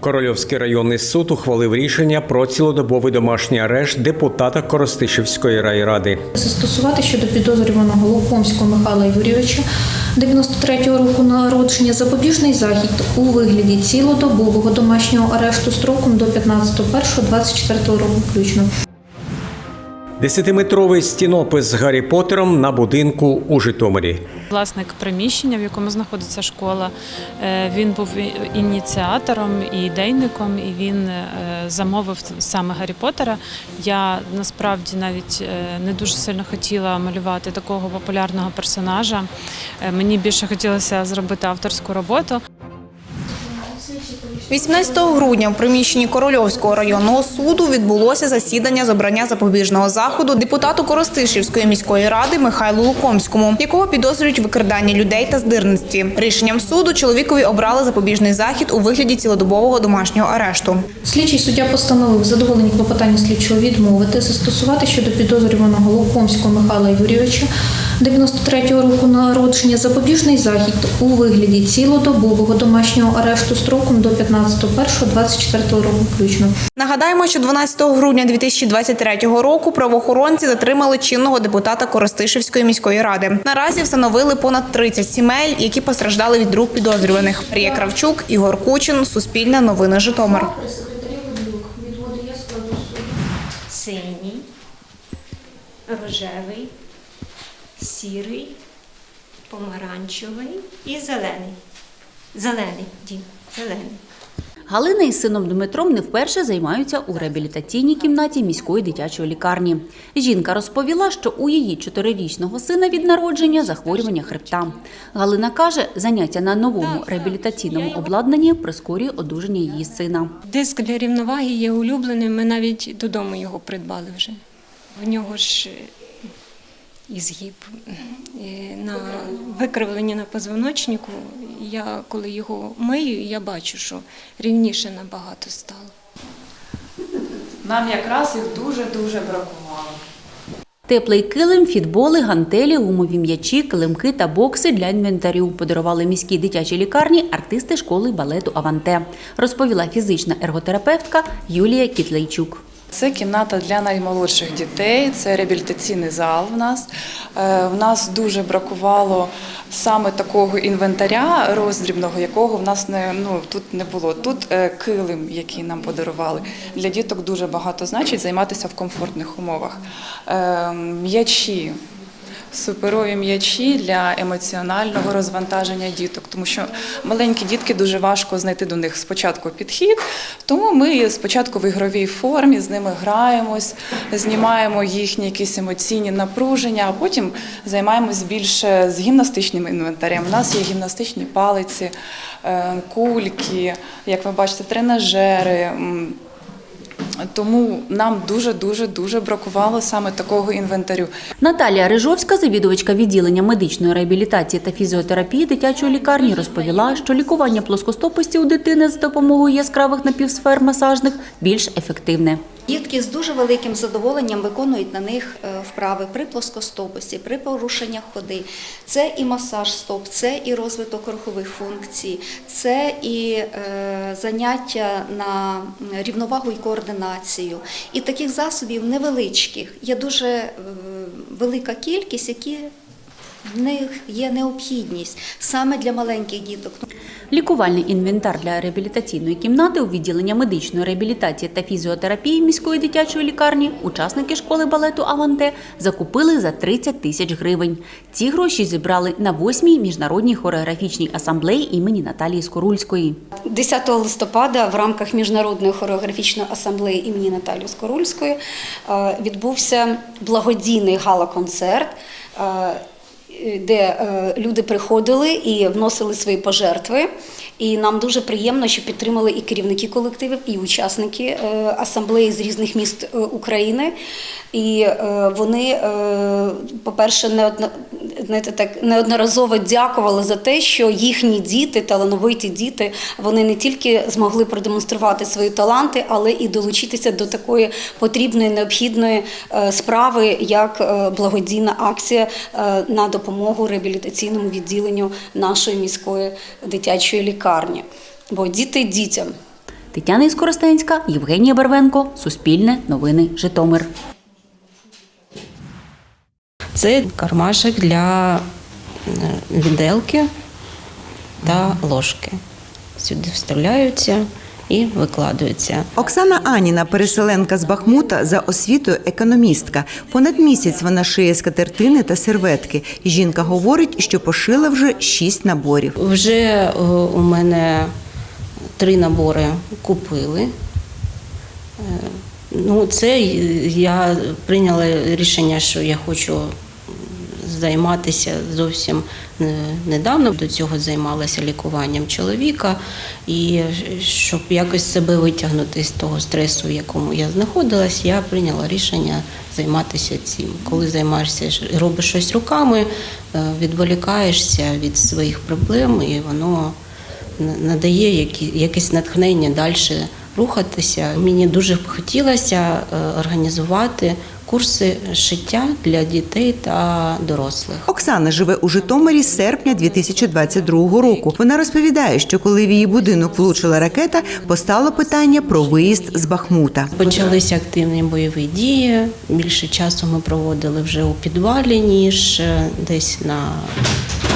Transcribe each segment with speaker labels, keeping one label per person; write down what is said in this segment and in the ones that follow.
Speaker 1: Корольовський районний суд ухвалив рішення про цілодобовий домашній арешт депутата Коростишівської райради.
Speaker 2: Застосувати щодо підозрюваного Лукомського Михайла Юрійовича 93-го року народження запобіжний захід у вигляді цілодобового домашнього арешту строком до 15.01.24 року включно.
Speaker 1: Десятиметровий стінопис з Гаррі Поттером на будинку у Житомирі.
Speaker 3: Власник приміщення, в якому знаходиться школа, е, він був ініціатором і ідейником, і він е, замовив саме Гаррі Поттера. Я насправді навіть е, не дуже сильно хотіла малювати такого популярного персонажа. Мені більше хотілося зробити авторську роботу.
Speaker 4: 18 грудня в приміщенні Корольовського районного суду відбулося засідання з обрання запобіжного заходу депутату Коростишівської міської ради Михайлу Лукомському, якого підозрюють в викраданні людей та здирництві. Рішенням суду чоловікові обрали запобіжний захід у вигляді цілодобового домашнього арешту.
Speaker 2: Слідчий суддя постановив задоволені клопотання слідчого відмовити, застосувати щодо підозрюваного Лукомського Михайла Юрійовича 93-го року народження запобіжний захід у вигляді цілодобового домашнього арешту строком до 15.01.24 року включно.
Speaker 4: Нагадаємо, що 12 грудня 2023 року правоохоронці затримали чинного депутата Коростишівської міської ради. Наразі встановили понад 30 сімей, які постраждали від рук підозрюваних. Марія Кравчук, Ігор Кучин, Суспільне новини Житомир.
Speaker 5: синій, рожевий, сірий, помаранчевий і зелений. Зелений, дім, зелений.
Speaker 6: Галина із сином Дмитром не вперше займаються у реабілітаційній кімнаті міської дитячої лікарні. Жінка розповіла, що у її чотирирічного сина від народження захворювання хребта. Галина каже, заняття на новому реабілітаційному обладнанні прискорює одужання її сина.
Speaker 5: Диск для рівноваги є улюбленим. Ми навіть додому його придбали вже. В нього ж і згиб е, на викривлення на позвоночнику. Я коли його мию, я бачу, що рівніше набагато стало.
Speaker 7: Нам якраз їх дуже-дуже бракувало.
Speaker 6: Теплий килим, фітболи, гантелі, гумові м'ячі, килимки та бокси для інвентарю подарували міській дитячій лікарні артисти школи балету Аванте, розповіла фізична ерготерапевтка Юлія Кітлейчук.
Speaker 7: Це кімната для наймолодших дітей, це реабілітаційний зал в нас. Е, В нас дуже бракувало саме такого інвентаря роздрібного, якого в нас не, ну, тут не було. Тут е, килим, який нам подарували. Для діток дуже багато значить займатися в комфортних умовах. Е, М'ячі. Суперові м'ячі для емоціонального розвантаження діток, тому що маленькі дітки дуже важко знайти до них спочатку підхід. Тому ми спочатку в ігровій формі з ними граємось, знімаємо їхні якісь емоційні напруження, а потім займаємось більше з гімнастичним інвентарем. У нас є гімнастичні палиці, е, кульки, як ви бачите, тренажери. Тому нам дуже дуже дуже бракувало саме такого інвентарю.
Speaker 6: Наталія Рижовська, завідувачка відділення медичної реабілітації та фізіотерапії дитячої лікарні, розповіла, що лікування плоскостопості у дитини за допомогою яскравих напівсфер масажних більш ефективне.
Speaker 8: Дітки з дуже великим задоволенням виконують на них е, вправи при плоскостопості, при порушеннях ходи. Це і масаж стоп, це і розвиток рухових функцій, це і е, заняття на рівновагу і координацію. І таких засобів невеличких. Є дуже е, велика кількість, які в них є необхідність саме для маленьких діток.
Speaker 6: Лікувальний інвентар для реабілітаційної кімнати у відділення медичної реабілітації та фізіотерапії міської дитячої лікарні учасники школи балету Аванте закупили за 30 тисяч гривень. Ці гроші зібрали на 8-й міжнародній хореографічній асамблеї імені Наталії Скорульської.
Speaker 8: 10 листопада в рамках міжнародної хореографічної асамблеї імені Наталії Скорульської е, відбувся благодійний гала-концерт. Де е, люди приходили і вносили свої пожертви, і нам дуже приємно, що підтримали і керівники колективів, і учасники е, асамблеї з різних міст е, України. І вони, по-перше, неодно- знаєте, так неодноразово дякували за те, що їхні діти, талановиті діти, вони не тільки змогли продемонструвати свої таланти, але і долучитися до такої потрібної необхідної е, справи, як е, благодійна акція е, на допомогу реабілітаційному відділенню нашої міської дитячої лікарні. Бо діти дітям.
Speaker 6: Тетяна Іскоростенська, Євгенія Барвенко, Суспільне, Новини, Житомир.
Speaker 9: Це кармашик для е, віделки та ложки. Сюди вставляються і викладаються.
Speaker 10: Оксана Аніна, переселенка з Бахмута, за освітою економістка. Понад місяць вона шиє скатертини та серветки. Жінка говорить, що пошила вже шість наборів.
Speaker 9: Вже е, у мене три набори купили. Е, Ну, це я прийняла рішення, що я хочу займатися зовсім е, недавно. До цього займалася лікуванням чоловіка, і щоб якось себе витягнути з того стресу, в якому я знаходилась, я прийняла рішення займатися цим. Коли займаєшся, робиш щось руками, е, відволікаєшся від своїх проблем, і воно надає якесь натхнення далі рухатися. Мені дуже хотілося е, організувати курси шиття для дітей та дорослих.
Speaker 10: Оксана живе у Житомирі з серпня 2022 року. Вона розповідає, що коли в її будинок влучила ракета, постало питання про виїзд з Бахмута.
Speaker 9: Почалися активні бойові дії. Більше часу ми проводили вже у підвалі, ніж е, десь на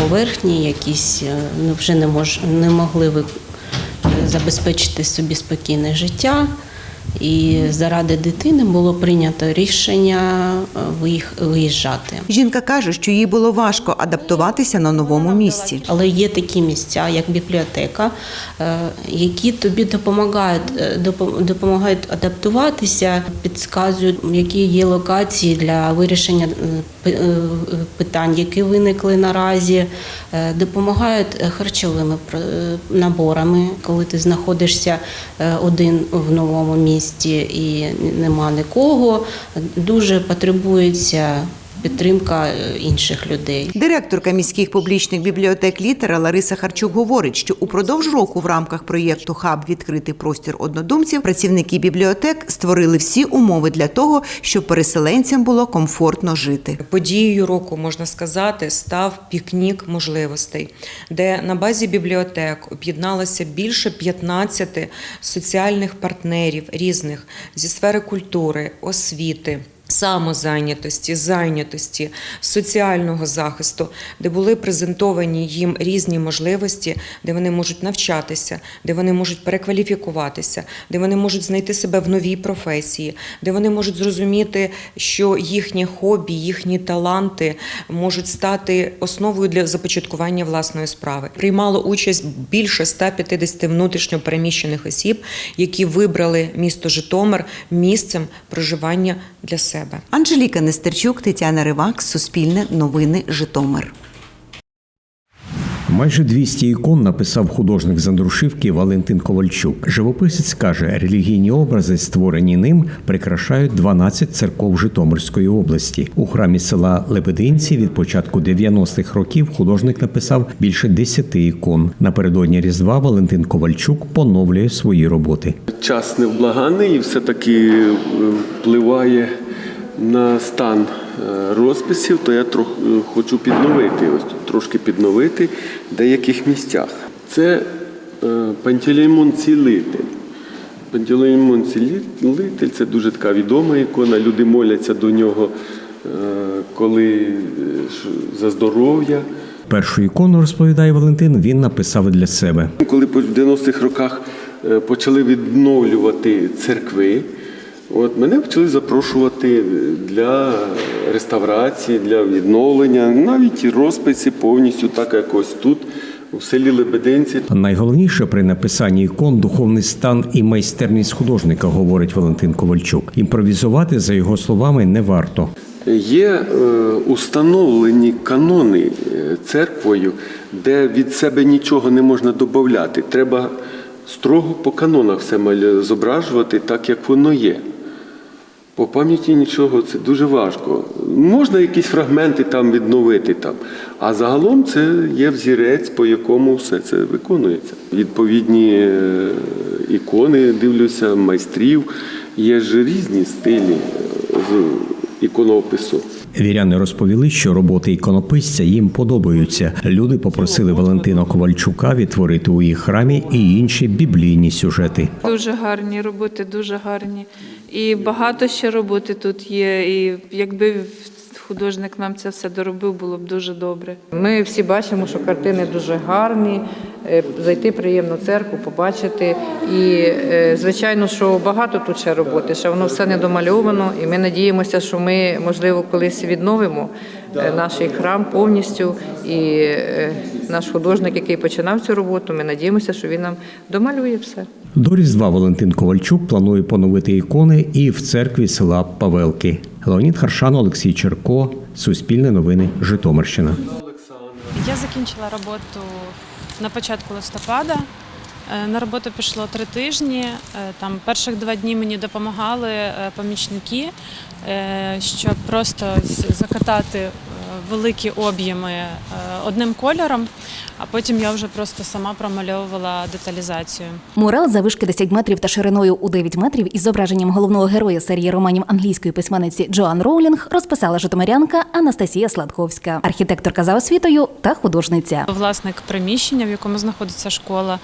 Speaker 9: поверхні. Якісь е, ну, вже не мож, не могли ви е, забезпечити собі спокійне життя. І заради дитини було прийнято рішення е, виїжджати.
Speaker 10: Жінка каже, що їй було важко адаптуватися на новому місці.
Speaker 9: Але є такі місця, як бібліотека, е, які тобі допомагають, е, допомагають адаптуватися, підказують, які є локації для вирішення питань, які виникли наразі, допомагають харчовими наборами, коли ти знаходишся один в новому місті і нема нікого. Дуже потребується підтримка е, інших людей.
Speaker 10: Директорка міських публічних бібліотек літера Лариса Харчук говорить, що упродовж року в рамках проєкту Хаб відкритий простір однодумців працівники бібліотек створили всі умови для того, щоб переселенцям було комфортно жити.
Speaker 11: Подією року можна сказати став пікнік можливостей, де на базі бібліотек об'єдналося більше 15 соціальних партнерів різних зі сфери культури, освіти. Самозайнятості, зайнятості, соціального захисту, де були презентовані їм різні можливості, де вони можуть навчатися, де вони можуть перекваліфікуватися, де вони можуть знайти себе в новій професії, де вони можуть зрозуміти, що їхнє хобі, їхні таланти можуть стати основою для започаткування власної справи. Приймало участь більше 150 внутрішньо переміщених осіб, які вибрали місто Житомир місцем проживання для себе.
Speaker 10: Анжеліка Нестерчук, Тетяна Ривак, Суспільне, Новини, Житомир.
Speaker 1: Майже 200 ікон написав художник з Андрушівки Валентин Ковальчук. Живописець каже, релігійні образи, створені ним, прикрашають 12 церков Житомирської області. У храмі села Лебединці від початку 90-х років художник написав більше 10 ікон. Напередодні Різдва Валентин Ковальчук поновлює свої роботи.
Speaker 12: час невблаганний і все-таки е, впливає на стан е, розписів, то я трохи хочу підновити, ось тут трошки підновити в деяких місцях. Це е, Пантелеймон Цілитель. Пантелеймон Цілитель це дуже така відома ікона. Люди моляться до нього, е, коли е, за здоров'я.
Speaker 1: Першу ікону розповідає Валентин. Він написав для себе.
Speaker 12: Коли в 90-х роках е, почали відновлювати церкви, от мене почали запрошувати для реставрації, для відновлення, навіть розписи повністю, так як ось тут, у селі Лебединці.
Speaker 1: Найголовніше при написанні ікон духовний стан і майстерність художника, говорить Валентин Ковальчук. Імпровізувати, за його словами, не варто.
Speaker 12: Є е, установлені канони е, церквою, де від себе нічого не можна додати. Треба строго по канонах все зображувати так, як воно є. По пам'яті нічого це дуже важко. Можна якісь фрагменти там відновити там, а загалом це є взірець, по якому все це виконується. Відповідні е, ікони, дивлюся, майстрів. Є ж різні стилі е, з іконопису.
Speaker 1: Віряни розповіли, що роботи іконописця їм подобаються. Люди попросили Валентина Ковальчука відтворити у їх храмі і інші біблійні сюжети.
Speaker 13: Дуже гарні роботи, дуже гарні. І багато ще роботи тут є. І якби художник нам це все доробив, було б дуже добре.
Speaker 14: Ми всі бачимо, що картини дуже гарні. Е, Зайти приємно в церкву, побачити. І е, звичайно, що багато тут ще роботи, ще воно все не домальовано. І ми надіємося, що ми, можливо, колись відновимо е, наш храм повністю. І наш художник, який починав цю роботу, ми надіємося, що він нам домалює все.
Speaker 1: До Різдва Валентин Ковальчук планує поновити ікони і в церкві села Павелки. Леонід Харшан, Олексій Черко, Суспільне новини, Житомирщина.
Speaker 3: Я закінчила роботу на початку листопада. Е, На роботу пішло три тижні. Е, Там перших два дні мені допомагали е, помічники, щоб просто закатати великі об'єми е, одним кольором, а потім я вже просто сама промальовувала деталізацію.
Speaker 15: Мурал завишки 10 метрів та шириною у 9 метрів із зображенням головного героя серії романів англійської письменниці Джоан Роулінг розписала житомирянка Анастасія Сладковська, архітекторка за освітою та художниця.
Speaker 3: Власник приміщення, в якому знаходиться школа,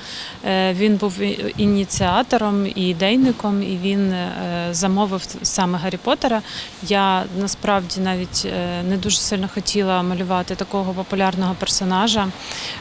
Speaker 3: е, він був ініціатором і ідейником, і він е, замовив саме Гаррі Поттера. Я насправді навіть не дуже сильно хотіла малювати такого популярного персонажа.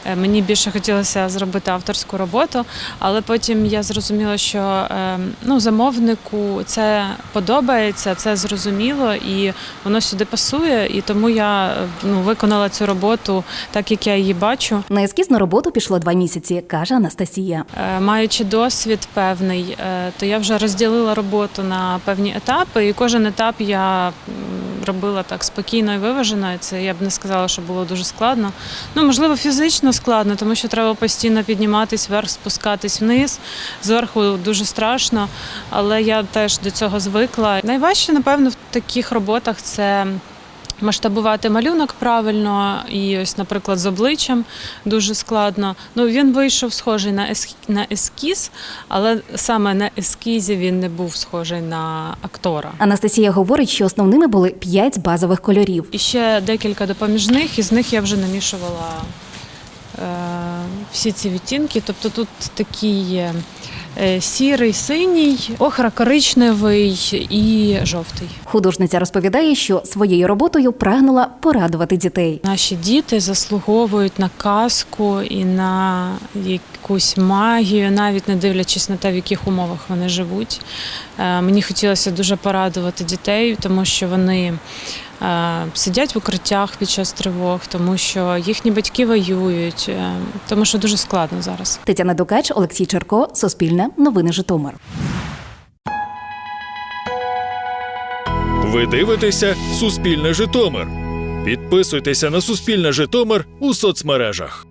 Speaker 3: Е, Мені більше хотілося зробити авторську роботу, але потім я зрозуміла, що е, ну, замовнику це подобається, це зрозуміло, і воно сюди пасує. І тому я ну, виконала цю роботу так, як я її бачу.
Speaker 15: На ескізну роботу пішло два місяці, каже Анастасія.
Speaker 3: Е, Маючи досвід певний, то я вже розділила роботу на певні етапи, і кожен етап я робила так спокійно і виважено. Це я б не сказала, що було дуже складно. Ну, можливо, фізично складно, тому що треба постійно підніматись вверх, спускатись вниз. Зверху дуже страшно, але я теж до цього звикла. Найважче, напевно, в таких роботах це. Масштабувати малюнок правильно, і ось, наприклад, з обличчям дуже складно. Ну він вийшов схожий на на ескіз, але саме на ескізі він не був схожий на актора.
Speaker 15: Анастасія говорить, що основними були п'ять базових кольорів.
Speaker 3: І ще декілька допоміжних, із них я вже намішувала е, всі ці відтінки. Тобто тут такий є е, сірий, синій, охра коричневий і жовтий.
Speaker 15: Художниця розповідає, що своєю роботою прагнула порадувати дітей.
Speaker 3: Наші діти заслуговують на казку і на якусь магію, навіть не дивлячись на те, в яких умовах вони живуть. Е, Мені хотілося дуже порадувати дітей, тому що вони е, сидять в укриттях під час тривог, тому що їхні батьки воюють, е, тому що дуже складно зараз.
Speaker 15: Тетяна Дукач, Олексій Черко, Суспільне, Новини Житомир.
Speaker 16: Ви дивитеся Суспільне Житомир. Підписуйтеся на Суспільне Житомир у соцмережах.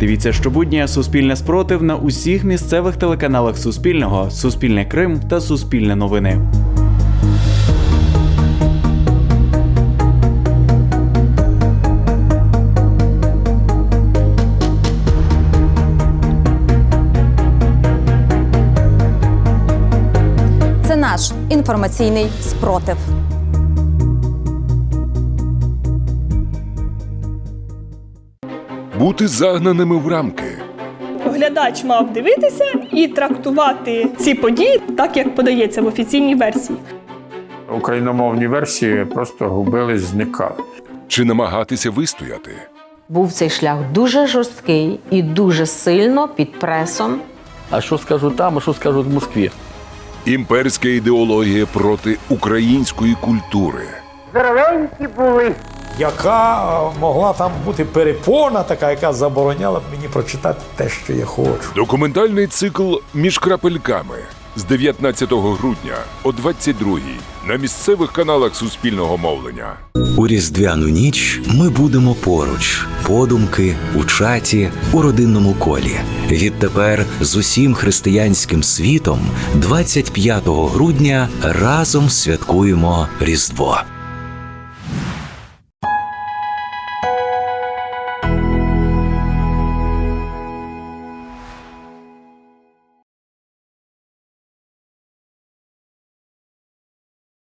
Speaker 17: Дивіться щобудня Суспільне спротив на усіх місцевих телеканалах Суспільного, Суспільне Крим та Суспільне новини.
Speaker 18: Це наш інформаційний спротив.
Speaker 19: Бути загнаними в рамки.
Speaker 20: Глядач мав дивитися і трактувати ці події так, як подається в офіційній версії.
Speaker 21: Україномовні версії просто губились, зникали.
Speaker 19: Чи намагатися вистояти?
Speaker 22: Був цей шлях дуже жорсткий і дуже сильно під пресом.
Speaker 23: А що скажуть там, а що скажуть в Москві?
Speaker 19: Імперська ідеологія проти української культури.
Speaker 24: Здоровенькі були. Яка могла там бути перепона, така, яка забороняла б мені прочитати те, що я хочу.
Speaker 19: Документальний цикл між крапельками з 19 грудня о 22 на місцевих каналах Суспільного мовлення.
Speaker 25: У різдвяну ніч ми будемо поруч, подумки, у чаті, у родинному колі. Відтепер з усім християнським світом 25 грудня разом святкуємо Різдво.